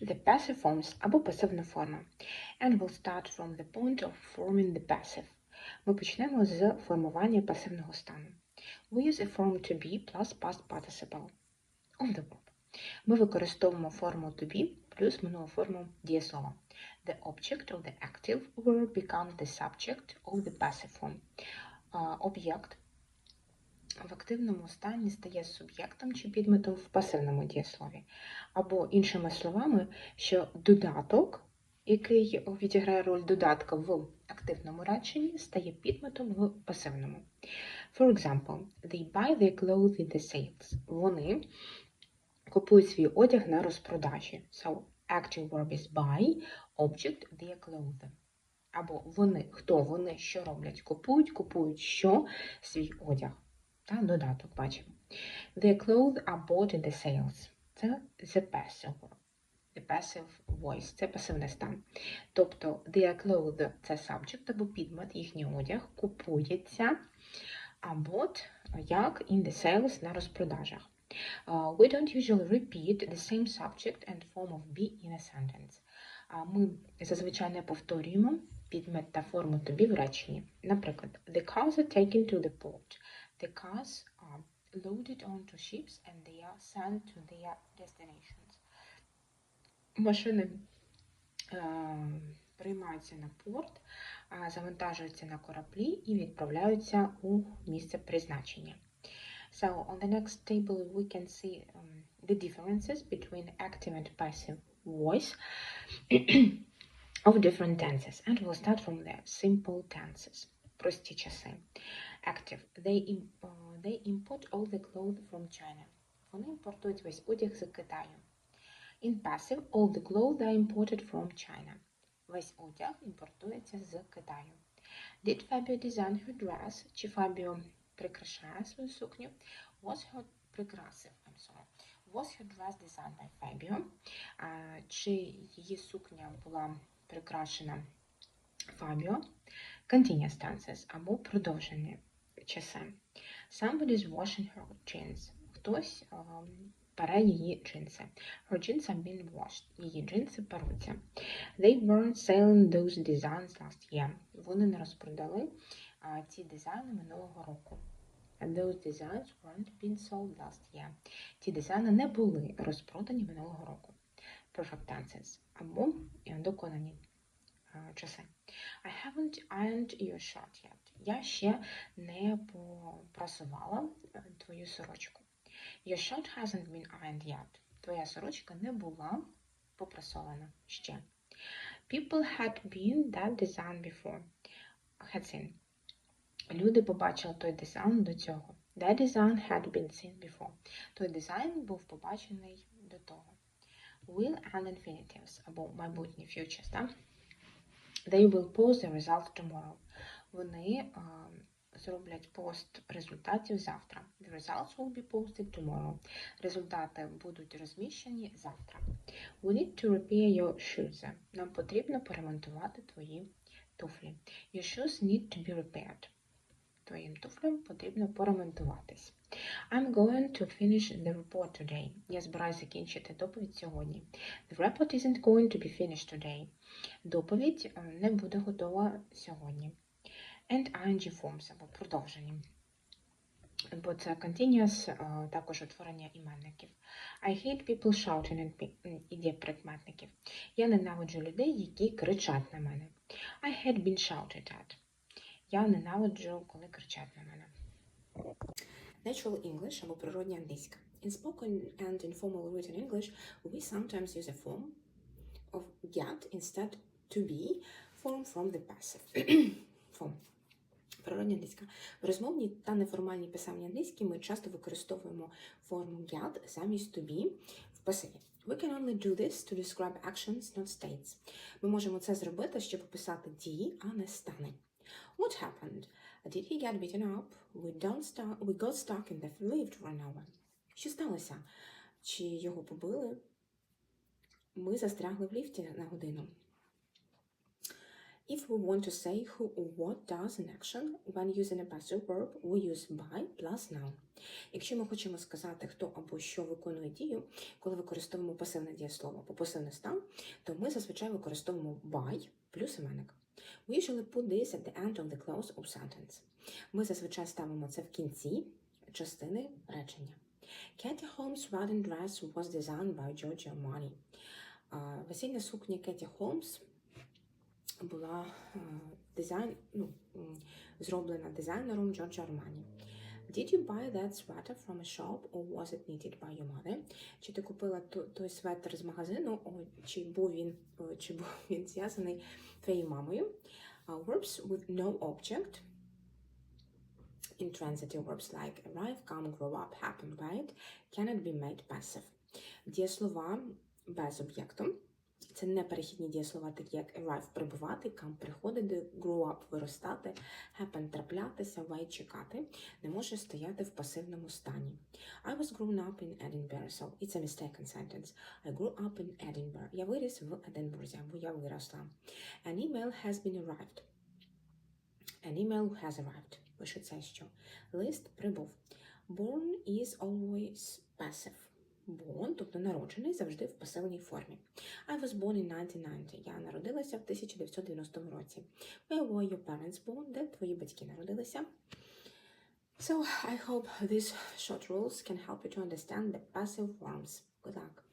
the passive forms або пасивна форма. And we'll start from the point of forming the passive. Ми почнемо з формування пасивного стану. We use a form to be plus past participle of the verb. Ми використовуємо форму to be плюс минулу форму дієслова. The object of the active verb becomes the subject of the passive form. Об'єкт активному стані стає суб'єктом чи підметом в пасивному дієслові. Або, іншими словами, що додаток, який відіграє роль додатка в активному реченні, стає підметом в пасивному. For example, they buy their clothes in the sales. Вони купують свій одяг на розпродажі. So, active verb is buy, object their clothes. Або вони, хто вони, що роблять? Купують, купують що? Свій одяг. Та, додаток бачимо. Their clothes are bought in the sales. Це the passive. The passive voice. Це пасивний стан. Тобто their clothes – це subject або підмет, їхній одяг купується а bought як in the sales на розпродажах. Uh, we don't usually repeat the same subject and form of be in a sentence. А Ми зазвичай не повторюємо підмет та форму to be в реченні. Наприклад, the cars are taken to the port. The cars are loaded onto ships and they are sent to their destinations. Машини е, приймаються на порт, е, завантажуються на кораблі і відправляються у місце призначення. So on the next table we can see um, the differences between active and passive voice of different tenses. And we'll start from the simple tenses. Прості часи. Active. They, uh, they import all the clothes from China. Вони імпортують весь одяг з Китаю. In passive, all the clothes are imported from China. Весь одяг імпортується з Китаю. Did Fabio design her dress? Чи Фабіо прикрашає свою сукню? Was her прикрасив, I'm sorry. Was her dress designed by Fabio? Чи її сукня була прикрашена Фабіо? Continuous tenses або продовжені часи. Somebody is washing her jeans. Хтось ем, пере її джинси. Her jeans are being washed. Її джинси перуться. They weren't selling those designs last year. Вони не розпродали ці дизайни минулого року. Those designs weren't being sold last year. Ті дизайни не були розпродані минулого року. Perfect tenses або е, доконані часи. I haven't ironed your shirt yet. Я ще не попрасувала е, твою сорочку. Your shirt hasn't been ironed yet. Твоя сорочка не була попрасована ще. People had been that design before. Had seen. Люди побачили той дизайн до цього. That design had been seen before. Той дизайн був побачений до того. Will and infinitives або майбутні futures, так? They will post the result tomorrow. Вони а, зроблять пост результатів завтра. The results will be posted tomorrow. Результати будуть розміщені завтра. We need to repair your shoes. Нам потрібно поремонтувати твої туфлі. Your shoes need to be repaired. Твоїм туфлям потрібно поремонтуватись. I'm going to finish the report today. Я збираюся закінчити доповідь сьогодні. The report isn't going to be finished today. Доповідь е, не буде готова сьогодні. And ing forms або продовжені. Бо це continuous, е, також утворення іменників. I hate people shouting at me. Іде прикметників. Я ненавиджу людей, які кричать на мене. I had been shouted at. Я ненавиджу, коли кричать на мене. Natural English або природня англійська. In spoken and informal written English, we sometimes use a form of get instead to be form from the passive form. Природня англійська. В розмовній та неформальній писемній англійській ми часто використовуємо форму get замість to be в пасиві. We can only do this to describe actions, not states. Ми можемо це зробити, щоб описати дії, а не стани. What happened? Did he get beaten up? We don't start, we got stuck in the lift an hour. Що сталося? Чи його побили? Ми застрягли в ліфті на годину. If we want to say who or what does an action when using a passive verb, we use by plus noun. Якщо ми хочемо сказати, хто або що виконує дію, коли використовуємо пасивне дієслово або пасивний стан, то ми зазвичай використовуємо by плюс іменник. We usually put this at the end of the clause or sentence. Ми зазвичай ставимо це в кінці частини речення. Katie Holmes' wedding dress was designed by Giorgio Armani. Uh, Весільна сукня Кеті Холмс була uh, дизайн, ну, зроблена дизайнером Джорджо Армані. Did you buy that sweater from a shop or was it knitted by your mother? Чи ти купила той светр з магазину, чи був він, чи був він зв'язаний твоєю мамою? Uh, verbs with no object. Intransitive verbs like arrive, come, grow up, happen, right cannot be made passive. Дієслова без об'єкту. Це не перехідні дієслова, такі як arrive – прибувати, come – приходити, grow up – виростати, happen – траплятися, wait – чекати, не може стояти в пасивному стані. I was grown up in Edinburgh, so it's a mistaken sentence. I grew up in Edinburgh. Я виріс в Единбурзі, або я виросла. An email has been arrived. An email has arrived. Пишеться, що лист прибув. Born is always passive. Born, тобто народжений, завжди в пасивній формі. I was born in 1990. Я народилася в 1990 році. Where were your parents born? Де твої батьки народилися? So, I hope these short rules can help you to understand the passive forms. Good luck.